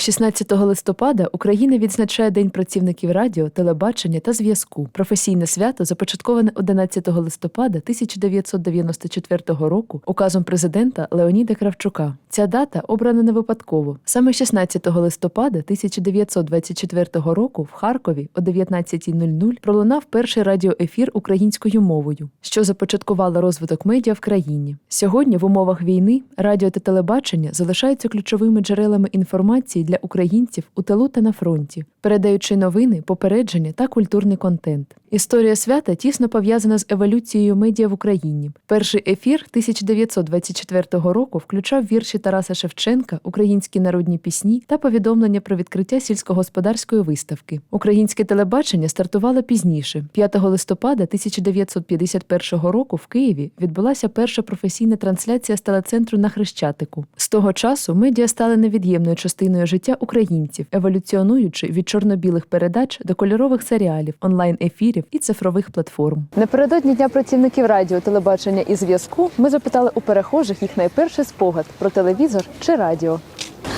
16 листопада Україна відзначає День працівників радіо, телебачення та зв'язку. Професійне свято започатковане 11 листопада 1994 року указом президента Леоніда Кравчука. Ця дата обрана не випадково. Саме 16 листопада 1924 року в Харкові о 19.00 пролунав перший радіоефір українською мовою, що започаткувало розвиток медіа в країні. Сьогодні в умовах війни радіо та телебачення залишаються ключовими джерелами інформації для українців у тилу та на фронті, передаючи новини, попередження та культурний контент. Історія свята тісно пов'язана з еволюцією медіа в Україні. Перший ефір 1924 року включав вірші Тараса Шевченка, українські народні пісні та повідомлення про відкриття сільськогосподарської виставки. Українське телебачення стартувало пізніше. 5 листопада 1951 року в Києві відбулася перша професійна трансляція з телецентру на Хрещатику. З того часу медіа стали невід'ємною частиною життя українців, еволюціонуючи від чорно-білих передач до кольорових серіалів, онлайн-ефірів і цифрових платформ. Напередодні дня працівників радіо, телебачення і зв'язку ми запитали у перехожих їх найперший спогад про телевізор чи радіо.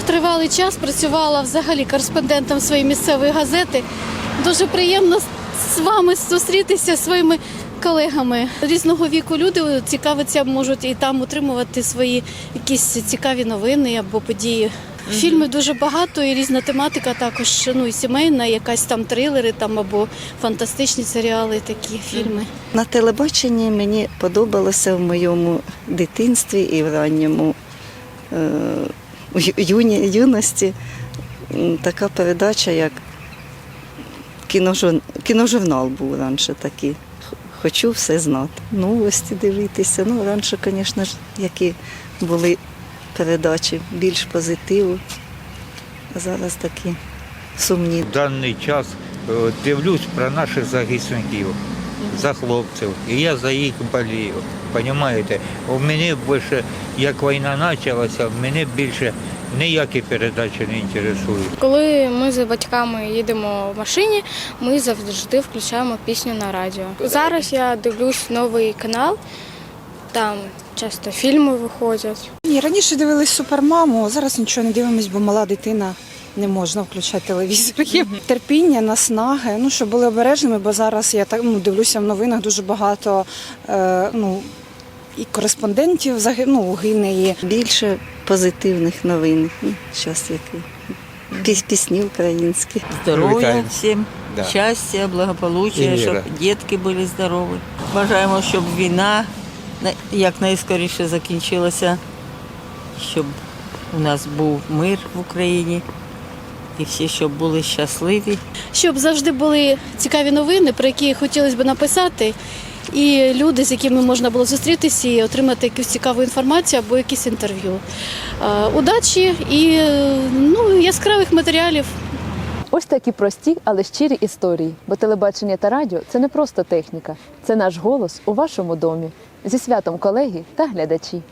Тривалий час працювала взагалі кореспондентом своєї місцевої газети. Дуже приємно з вами зустрітися зі своїми колегами. Різного віку люди цікавиться, можуть і там отримувати свої якісь цікаві новини або події. Фільмів дуже багато, і різна тематика також ну і сімейна, якась там трилери, там або фантастичні серіали, такі фільми. На телебаченні мені подобалося в моєму дитинстві і в ранньому е, юні, юності така передача, як кіножур... кіножурнал був раніше такий. Хочу все знати. Новості дивитися. Ну, раніше, звісно ж, які були передачі, більш позитиву. А зараз такі сумні. В даний час е, дивлюсь про наших захисників, за хлопців. І я за їх болію. Понімаєте? У мене більше, як війна почалася, мене більше ніякі передачі не інтересують. Коли ми з батьками їдемо в машині, ми завжди включаємо пісню на радіо. Зараз я дивлюсь новий канал, там часто фільми виходять. Ні, раніше дивились супермаму, а зараз нічого не дивимось, бо мала дитина. Не можна включати телевізор. Є терпіння, наснаги. Ну щоб були обережними, бо зараз я так ну, дивлюся в новинах дуже багато е, ну, і кореспондентів заги- ну, гине. І Більше позитивних новин. Ну, Щас які. Піс- Пісні українські. Здоров'я всім, Да. щастя, благополуччя, щоб дітки були здорові. Бажаємо, щоб війна на- якнайскоріше закінчилася, щоб у нас був мир в Україні і всі, щоб були щасливі. щоб завжди були цікаві новини, про які хотілося б написати, і люди, з якими можна було зустрітися і отримати якусь цікаву інформацію або якісь інтерв'ю. Удачі і ну, яскравих матеріалів. Ось такі прості, але щирі історії. Бо телебачення та радіо це не просто техніка, це наш голос у вашому домі. Зі святом колеги та глядачі.